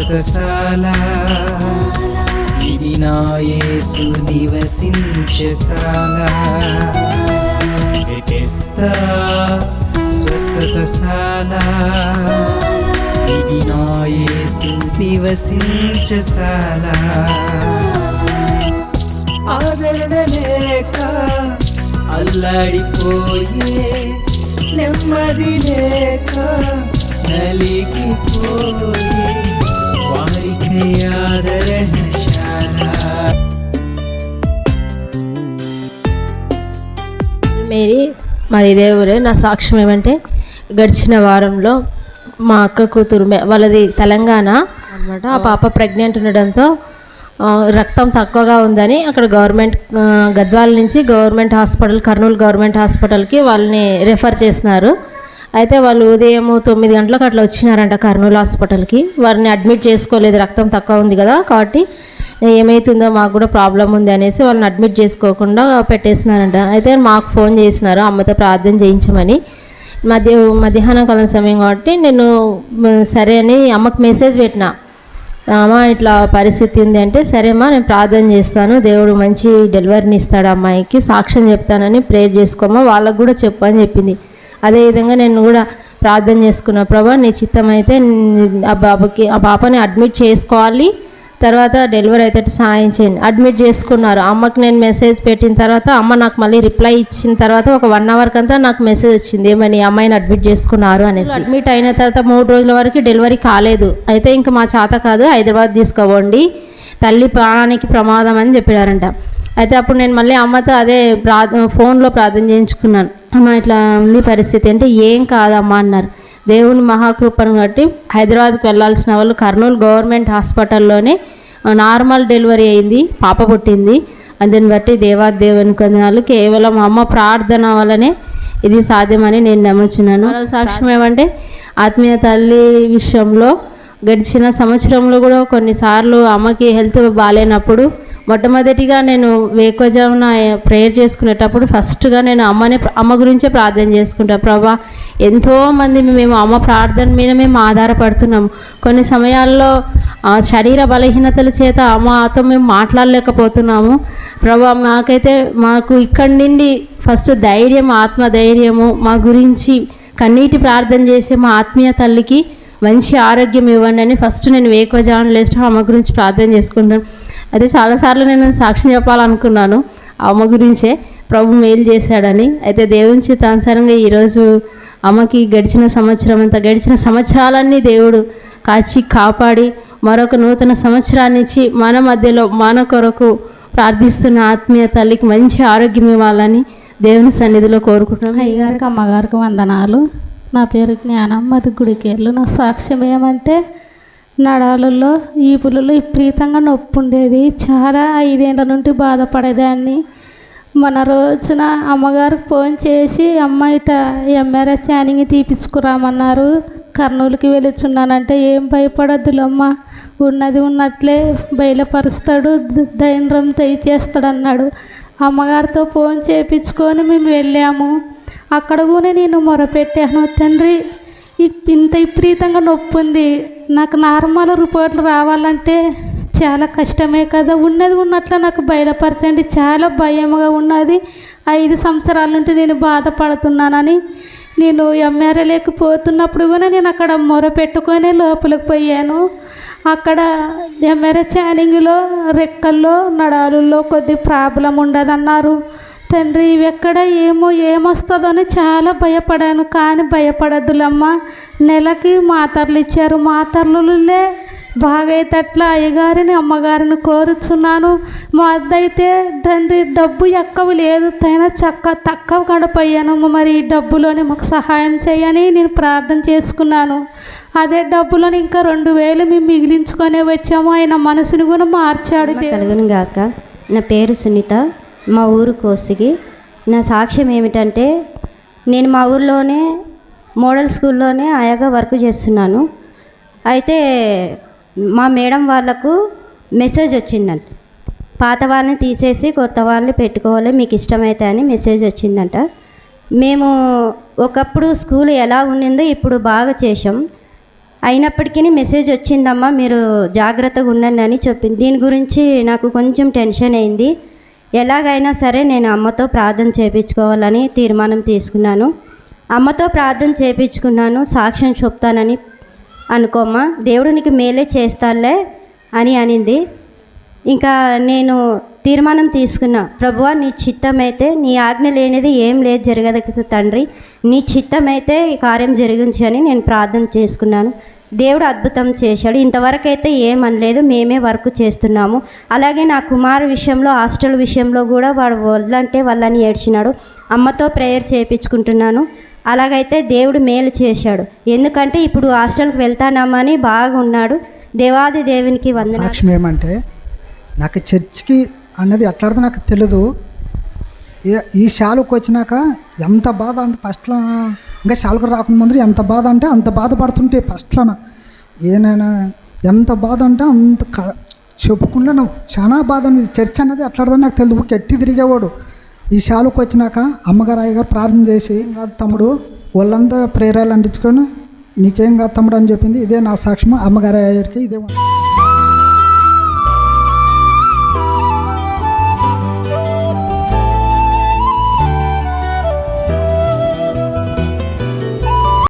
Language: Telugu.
స్వస్థతశాల ఇది నా యేసు నివసించశాల స్వస్థతశాల ఇది నా యేసు నివసించశాల ఆదరణ లేక అల్లాడిపోయే నెమ్మది లేక నలిగిపోయే వారికి మేరీ మాది ఇదే ఊరే నా సాక్ష్యం ఏమంటే గడిచిన వారంలో మా అక్క కూతురు మే- వాళ్ళది తెలంగాణ అనమాట ఆ పాప ప్రెగ్నెంట్ ఉండడంతో రక్తం తక్కువగా ఉందని అక్కడ గవర్నమెంట్ గద్వాల నుంచి గవర్నమెంట్ హాస్పిటల్ కర్నూలు గవర్నమెంట్ హాస్పిటల్కి వాళ్ళని రెఫర్ చేసినారు. అయితే వాళ్ళు ఉదయం తొమ్మిది గంటలకు అట్లా వచ్చినారంట కర్నూలు హాస్పిటల్కి. వారిని అడ్మిట్ చేసుకోలేదు రక్తం తక్కువ ఉంది కదా కాబట్టి ఏమవుతుందో మాకు కూడా ప్రాబ్లం ఉంది అనేసి వాళ్ళని అడ్మిట్ చేసుకోకుండా పెట్టేసినారంట. అయితే మాకు ఫోన్ చేసినారు అమ్మతో ప్రార్థన చేయించమని. మధ్య మధ్యాహ్నం కాలం సమయం కాబట్టి నేను సరే అని అమ్మకు మెసేజ్ పెట్టిన. అమ్మ ఇట్లా పరిస్థితి ఉంది అంటే సరేమ్మా నేను ప్రార్థన చేస్తాను. దేవుడు మంచి డెలివరీని ఇస్తాడు అమ్మాయికి సాక్ష్యం చెప్తానని ప్రేర్ చేసుకోమా వాళ్ళకు కూడా చెప్పు అని చెప్పింది. అదేవిధంగా నేను కూడా ప్రార్థన చేసుకున్న ప్రభా నీ చిత్తం అయితే ఆ బాబుకి ఆ పాపని అడ్మిట్ చేసుకోవాలి. తర్వాత డెలివరీ అయితే సాయం చేయండి. అడ్మిట్ చేసుకున్నారు. అమ్మకి నేను మెసేజ్ పెట్టిన తర్వాత అమ్మ నాకు మళ్ళీ రిప్లై ఇచ్చిన తర్వాత ఒక వన్ అవర్ కంతా నాకు మెసేజ్ వచ్చింది. ఏమని అమ్మాయిని అడ్మిట్ చేసుకున్నారు అనేసి. అడ్మిట్ అయిన తర్వాత మూడు రోజుల వరకు డెలివరీ కాలేదు. అయితే ఇంకా మా చేత కాదు హైదరాబాద్ తీసుకోవండి. తల్లి ప్రాణానికి ప్రమాదం అని చెప్పారంట అయితే అప్పుడు నేను మళ్ళీ అమ్మతో అదే ప్రా ఫోన్లో ప్రార్థన చేయించుకున్నాను. అమ్మ ఇట్లా ఉంది పరిస్థితి అంటే ఏం కాదమ్మా అన్నారు. దేవుని మహాకృపను బట్టి హైదరాబాద్కి వెళ్ళాల్సిన వాళ్ళు కర్నూలు గవర్నమెంట్ హాస్పిటల్లోనే నార్మల్ డెలివరీ అయింది పాప పుట్టింది. అందుని బట్టి దేవాదేవుని కొందనాలు కేవలం అమ్మ ప్రార్థన వల్లనే ఇది సాధ్యమని నేను నమ్ముచున్నాను. సాక్ష్యం ఏమంటే ఆత్మీయ తల్లి విషయంలో గడిచిన సంవత్సరంలో కూడా కొన్నిసార్లు అమ్మకి హెల్త్ బాగాలేనప్పుడు మొట్టమొదటిగా నేను వేకోజామున ప్రేయర్ చేసుకునేటప్పుడు ఫస్ట్గా నేను అమ్మని అమ్మ గురించే ప్రార్థన చేసుకుంటా. ప్రభా ఎంతోమంది మేము అమ్మ ప్రార్థన మీద మేము ఆధారపడుతున్నాం. కొన్ని సమయాల్లో శరీర బలహీనతల చేత అమ్మతో మేము మాట్లాడలేకపోతున్నాము. ప్రభా మాకైతే మాకు ఇక్కడి నుండి ఫస్ట్ ధైర్యం ఆత్మ ధైర్యము మా గురించి కన్నీటి ప్రార్థన చేసే మా ఆత్మీయ తల్లికి మంచి ఆరోగ్యం ఇవ్వండి అని ఫస్ట్ నేను వేకోజాన్ లేస్ట్ అమ్మ గురించి ప్రార్థన చేసుకుంటాను. అయితే చాలాసార్లు నేను సాక్ష్యం చెప్పాలనుకున్నాను ఆ అమ్మ గురించే. ప్రభు మేలు చేశాడని. అయితే దేవుని చిత్తానుసారంగా ఈరోజు అమ్మకి గడిచిన సంవత్సరం అంతా గడిచిన సంవత్సరాలన్నీ దేవుడు కాచి కాపాడి మరొక నూతన సంవత్సరాన్ని ఇచ్చి మన మధ్యలో మన కొరకు ప్రార్థిస్తున్న ఆత్మీయ తల్లికి మంచి ఆరోగ్యం ఇవ్వాలని దేవుని సన్నిధిలో కోరుకుంటున్నాను అయ్యగారికి అమ్మగారికి వందనాలు. నా పేరు జ్ఞానమ్మది వెళ్ళు నా సాక్ష్యం ఏమంటే నడాలలో ఈపులలో విపరీతంగా నొప్పి ఉండేది చాలా ఐదేళ్ళ నుండి బాధపడేదాన్ని. మన రోజున అమ్మగారికి ఫోన్ చేసి అమ్మ ఇట ఎంఆర్ఐ స్కానింగ్ తీపించుకురామన్నారు కర్నూలుకి వెళుచున్నానంటే ఏం భయపడద్దులమ్మ. ఉన్నది ఉన్నట్లే బయలుపరుస్తాడు ధైర్యం తెచ్చేస్తాడు అన్నాడు అమ్మగారితో ఫోన్ చేయించుకొని మేము వెళ్ళాము. అక్కడ కూడా నేను మొరపెట్టాను. తండ్రి ఇంత విపరీతంగా నొప్పి ఉంది. నాకు నార్మల్ రిపోర్ట్లు రావాలంటే చాలా కష్టమే కదా. ఉన్నది ఉన్నట్లు నాకు బయలుపరచండి. చాలా భయముగా ఉన్నది. ఐదు సంవత్సరాల నుండి నేను బాధపడుతున్నానని నేను ఎంఆర్ఏ లేకపోతున్నప్పుడు కూడా నేను అక్కడ మొర పెట్టుకొని లోపలికి పోయాను. అక్కడ ఎంఆర్ఏ ఛానింగ్లో రెక్కల్లో నడాలుల్లో కొద్ది ప్రాబ్లం ఉండదన్నారు. తండ్రి ఇవి ఎక్కడ ఏమో ఏమొస్తుందో అని చాలా భయపడాను. కానీ భయపడద్దులమ్మ. నెలకి మాతర్లు ఇచ్చారు మాతర్లులే బాగైతట్లా అయ్యగారిని అమ్మగారిని కోరుచున్నాను. మా అద్దయితే తండ్రి డబ్బు ఎక్కువ లేదు. తైన చక్క తక్కువ గడపయ్యాను. మరి ఈ డబ్బులోనే మాకు సహాయం చేయని నేను ప్రార్థన చేసుకున్నాను. అదే డబ్బులను ఇంకా రెండు వేలు మేము మిగిలించుకొని వచ్చాము. ఆయన మనసుని కూడా మార్చాడు గాక నా పేరు సునీత. మా ఊరు కోసిగి నా సాక్ష్యం ఏమిటంటే నేను మా ఊర్లోనే మోడల్ స్కూల్లోనే ఆయాగా వర్క్ చేస్తున్నాను. అయితే మా మేడం వాళ్ళకు మెసేజ్ వచ్చిందంట. పాత వాళ్ళని తీసేసి కొత్త వాళ్ళని పెట్టుకోవాలి మీకు ఇష్టమైతే అని మెసేజ్ వచ్చిందంట. మేము ఒకప్పుడు స్కూల్ ఎలా ఉండిందో ఇప్పుడు బాగా చేసాం అయినప్పటికీ మెసేజ్ వచ్చిందమ్మా మీరు జాగ్రత్తగా ఉండండి అని చెప్పింది. దీని గురించి నాకు కొంచెం టెన్షన్ అయింది. ఎలాగైనా సరే నేను అమ్మతో ప్రార్థన చేయించుకోవాలని తీర్మానం తీసుకున్నాను. అమ్మతో ప్రార్థన చేయించుకున్నాను సాక్ష్యం చెప్తానని అనుకోమ్మా దేవుడు నీకు మేలే చేస్తానులే అని అనింది. ఇంకా నేను తీర్మానం తీసుకున్నా ప్రభువా నీ చిత్తమైతే నీ ఆజ్ఞ లేనిది ఏం లేదు జరగదు తండ్రి నీ చిత్తమైతే ఈ కార్యం జరిగించని అని నేను ప్రార్థన చేసుకున్నాను. దేవుడు అద్భుతం చేశాడు. ఇంతవరకైతే ఏమనలేదు మేమే వర్క్ చేస్తున్నాము. అలాగే నా కుమారు విషయంలో హాస్టల్ విషయంలో కూడా వాడు వల్లంటే వాళ్ళని ఏడ్చినాడు. అమ్మతో ప్రేయర్ చేయించుకుంటున్నాను అలాగైతే దేవుడు మేలు చేశాడు. ఎందుకంటే ఇప్పుడు హాస్టల్కి వెళ్తానామని బాగా ఉన్నాడు దేవాది దేవునికి వంద సాక్ష్యం ఏమంటే నాకు చర్చికి అన్నది ఎట్లాడితే నాకు తెలియదు ఈ శాలకు వచ్చినాక ఎంత బాధ అంటే ఫస్ట్లో ఇంకా శాలుకు రాకముందు ముందు ఎంత బాధ అంటే అంత బాధపడుతుంటే ఫస్ట్లోన ఏనైనా ఎంత బాధ అంటే అంత క- చెప్పుకుండా నాకు చాలా బాధ చర్చ చర్చ్ అన్నది నాకు తెలుసు ఎట్టి తిరిగేవాడు. ఈ శాలుకు వచ్చినాక అమ్మగారు అయ్యగారు ప్రార్థన చేసి కాదు తమ్ముడు వాళ్ళంతా ప్రేరాలు అంటించుకొని నీకేం కాదు తమ్ముడు అని చెప్పింది. ఇదే నా సాక్ష్యం అమ్మగారు అయ్యారికి ఇదే